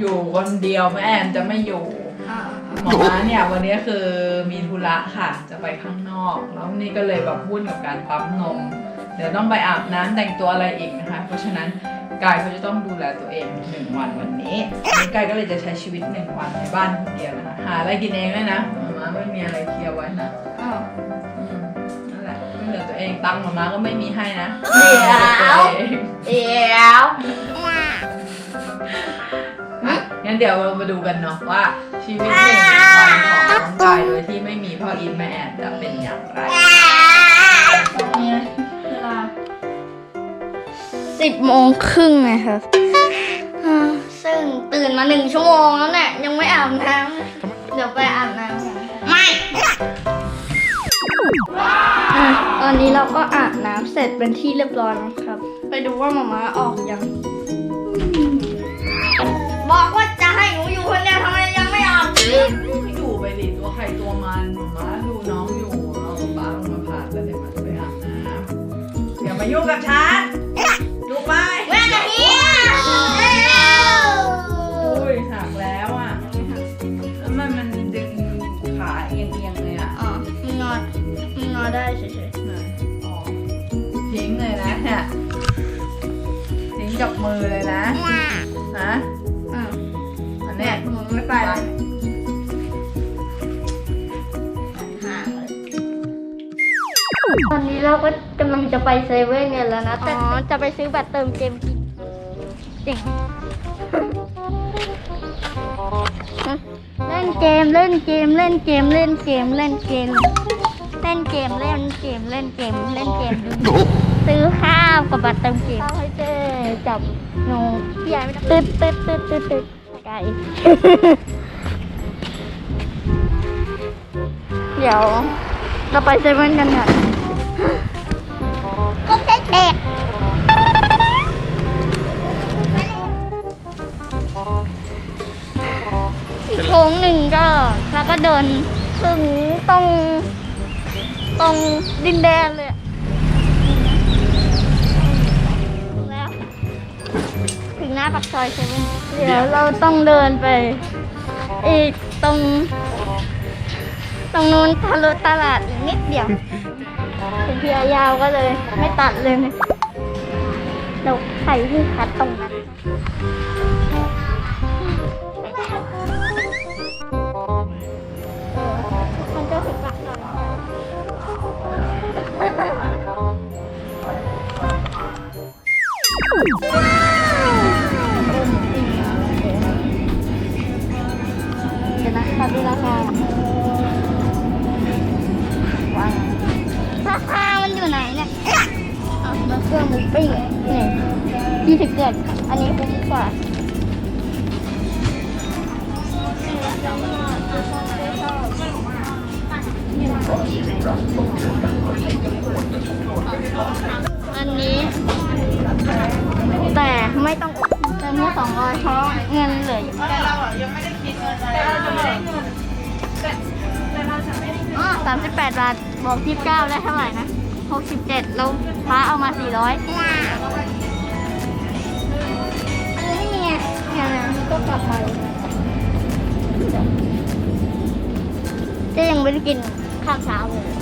อยู่คนเดียวแม่แอนจะไม่อยู่อ่าหมอม้าเนี่ยวันนี้คือมีธุระค่ะจะไปข้างนอก แล้วนี่ก็เลยแบบวุ่นกับการปั๊มนม เดี๋ยวต้องไปอาบน้ำแต่งตัวอะไรอีกนะคะ เพราะฉะนั้นกายเขาจะต้องดูแลตัวเองหนึ่งวันวันนี้วันนี้กายก็เลยจะใช้ชีวิตหนึ่งวันในบ้านคนเดียวนะคะหาอะไรกินเองด้วยนะหมอม้าไม่มีอะไรเคลียร์ไว้นะอ่าอืมนั่นแหละช่วยเหลือตัวเองตังค์หมอม้าก็ไม่มีให้นะเดี๋ยวตัวเองเดี๋ยวอะ งั้นเดี๋ยวเรามาดูกันเนาะว่า ชีวิตหนึ่งวันของน้องกายโดยที่ไม่มีพ่ออินแม่แอนจะเป็นอย่างไรเนี่ยเวลาสิบโมงครึ่งนะครับอ่าซึ่งตื่นมาหนึ่งชั่วโมงแล้วเนี่ยยังไม่อาบน้ำเดี๋ยวไปอาบน้ำกันไม่ตอนนี้เราก็อาบน้ำเสร็จเป็นที่เรียบร้อยแล้วครับ ไปดูว่าหมาม้าออกยังบอก ย่ามายุ่งกับฉันดูไปแม่จะเฮียอุ้ยหักแล้วอะแล้วมันมันดึงขาเอียงเอียงๆเลยอะอ๋อมันนอนมันนอนได้เฉยน่ะอ๋อทิ้งเลยนะเนี่ยทิ้งกับมือเลยนะนะๆอ่าอันเนี้ยหนูไม่ไป ตอนนี้เราก็กำลังจะไปเซเว่นกันแล้วนะแต่อ๋อ จะไปซื้อบัตรเติมเกมกินเจ๋งเล่นเกมเล่นเกมเล่นเกมเล่นเกมเล่นเกมเล่นเกมเล่นเกมเล่นเกมเล่นเกมดูซื้อข้าวกับบัตรเติมเกมข้าวให้เจ๊จับหนูพี่ใหญ่ไม่ต้องตึ๊ดตึ๊ดตึ๊ดตึ๊ดตึ๊ดไกลเดี๋ยวเราไปเซเว่นกันเนี่ยก็ ค้งหนึ่งก็แล้วก็เดินถึงตรง ตรงดินแดนเลยถึงแล้ว ถึงหน้าปากซอยเซเว่นเดี๋ยวเราต้องเดินไป อีกตรง ตรงนู้นทะลุตลาดอีกนิดเดียวเป็นเพียยาวก็เลย ไม่ตัดเลยเดี๋ยวใส่ที่คัดตรงนั้น เดี๋ยวนะคะดูราคาว้าวราคามันอยู่ไหนเนี่ยเอะเบอร์เกอร์หมูปิ้งเนี่ยยี่สิบเกิดอันนี้คุ้มกว่าอัน ไม่ต้องอดแต่เนี้สองร้อยเพราะเงินเหลืออยู่แต่เราอะยังไม่ได้คิดเงินเลยเราจะไม่ได้เงินแต่เราจะไม่ได้เงินอ๋อสามสิบแปดบาทบอกยี่สิบเก้าได้เท่าไหร่นะหกสิบเจ็ดแล้วพระเอามาสี่ร้อยอันนี้ไงเนี่ยนะก็กลับไปจะยังไม่ได้กินข้าวเช้าเลย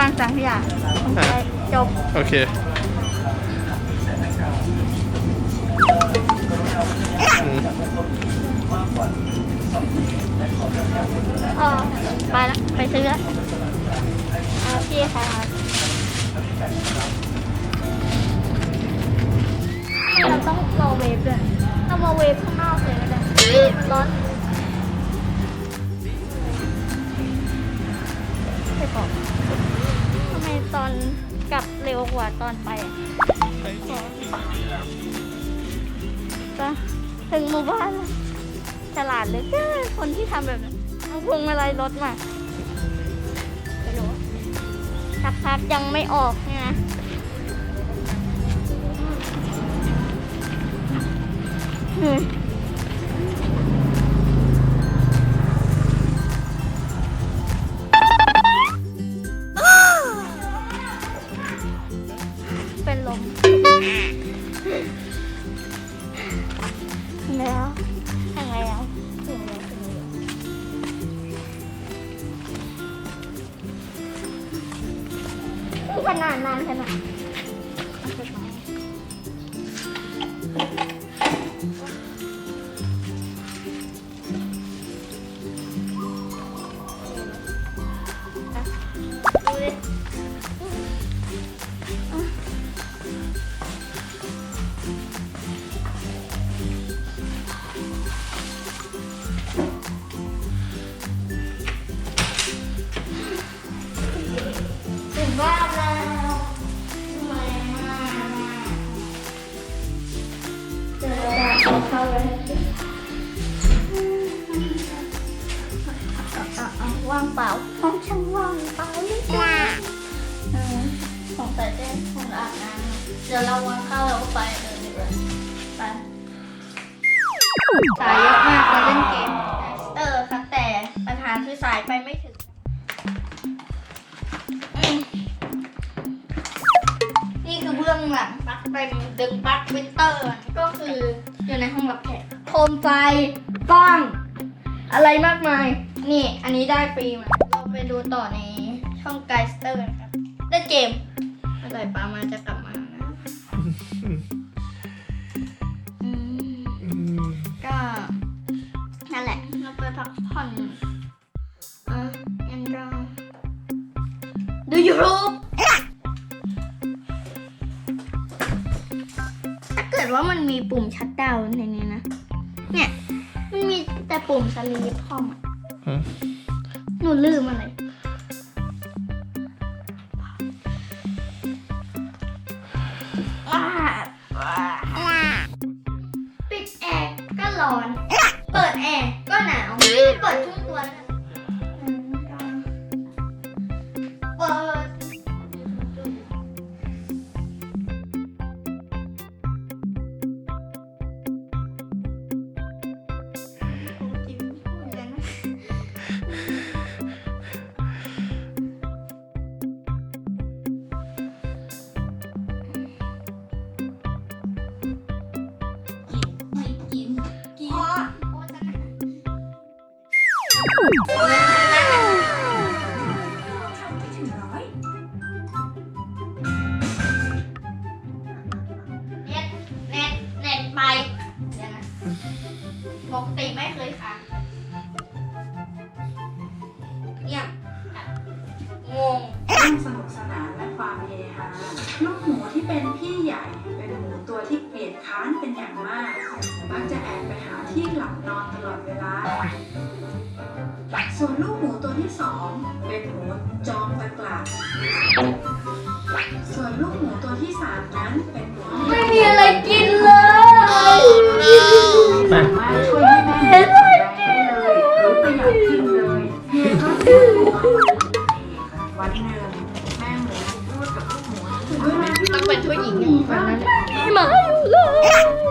ฟังสังขยาจบ โอเคอืมเออไปละไปซื้อละโอเคค่ะเราต้องรอเวฟด้วยเรามาเวฟข้างนอกเลยก็ได้มันร้อน กวกว่าตอนไปอะไปถึงหมู่บ้านแล้วฉลาดเลยคนที่ทำแบบนั้นเอาพวงมาลัยรถมาไม่รู้สักพักยังไม่ออกเนี่ยนะเหนื่อย ขนาดนานขนาด เปล่าห้องช่างว่างเปล่าหรือเปล่าอืมสงสัยเต้นคงอาบน้ำเดี๋ยวเราวางข้าวแล้วก็ไปเลยดีกว่าไปสายเยอะมากเราเล่นเกมเออค่ะแต่ปัญหาคือสายไปไม่ถึงนี่คือเบื้องหลังปลั๊กเป็นดึงปลั๊กวินเตอร์ก็คืออยู่ในห้องรับแขกโคมไฟกล้อง อะไรมากมาย นี่อันนี้ได้ฟรีมาเราไปดูต่อในช่องไกสเตอร์นะครับเล่นเกมเมื่อไหร่ปามาจะกลับมานะอืมก็นั่นแหละเราไปพักผ่อนอะงั้นก็ดูยูทูบถ้าเกิดว่ามันมีปุ่มชัดดาวน์ในนี้นะ เนี่ย มันมีแต่ปุ่มสลีปคอมอะ หนูลืมอะไร เน็ตเน็ตเน็ตไปเดี๋ยวนะปกติไม่เคยค่ะเงียบงงเรื่องสนุกสนานและความเฮฮาลูกหมูที่เป็นพี่ใหญ่ เป็นหมูตัวที่เกลียดค้านเป็นอย่างมาก มักจะ ลูกหมูตัวที่สามนั้นเป็นหมูไม่มีอะไรกินเลยไปสามารถช่วยให้แม่หมูแข็งแรงได้เลยหรือประหยัดขึ้นเลยเพียงก็ซื้อหมูมาวันหนึ่งแม่หมูพูดกับลูกหมูด้วยนะต้องเป็นผู้หญิงอย่างคนนั้นไม่มาอยู่เลย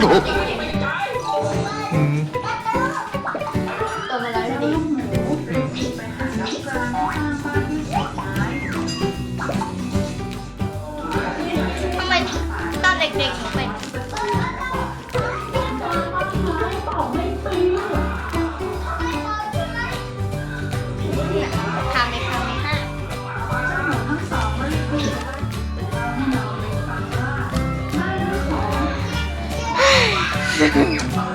ใ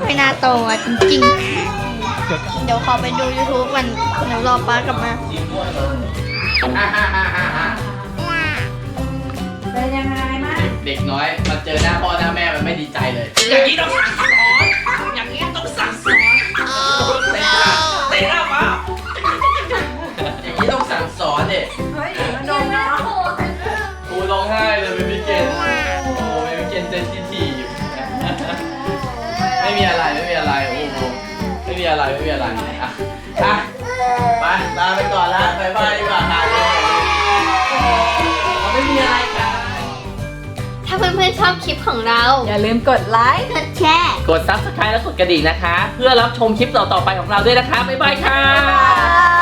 ไม่น่าโตอะจริงๆ เดี๋ยวขอไปดู YouTube มันเดี๋ยวรอป้ากลับมาเป็นยังไงมากเด็กน้อยมาเจอหน้าพ่อหน้าแม่มันไม่ดีใจเลยอย่างนี้ต้อง อะไรอะอะไปลาไปก่อนละบายบายดีกว่าค่ะไม่มีอะไรค่ะถ้าเพื่อนๆชอบคลิปของเรา อย่าลืมกดไลค์กดแชร์ กด subscribe และกดกระดิ่งนะคะ เพื่อรับชมคลิปต่อๆไปของเราด้วยนะคะ บ๊ายบายค่ะบ๊ายบาย